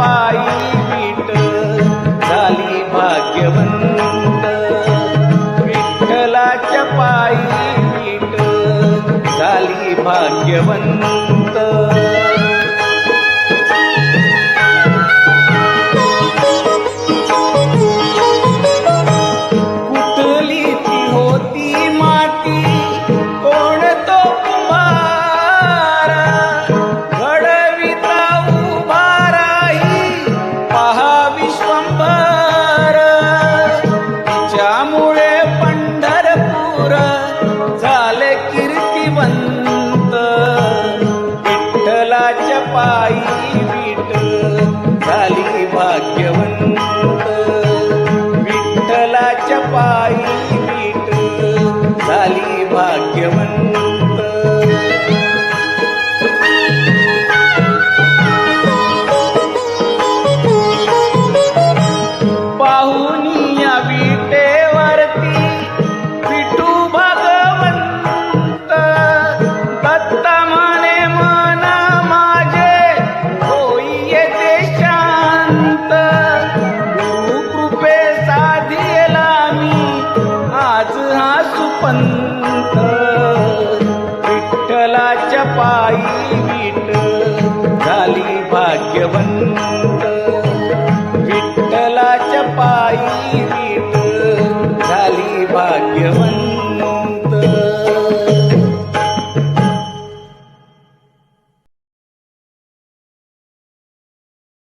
पायी विठ झाली भाग्यवंत. विठ्ठलाच्या पायी विठ झाली भाग्यवंत. कुठली ती होती माती? पंत विठ्ठलाच्या पायी विठ झाली भाग्यवंत.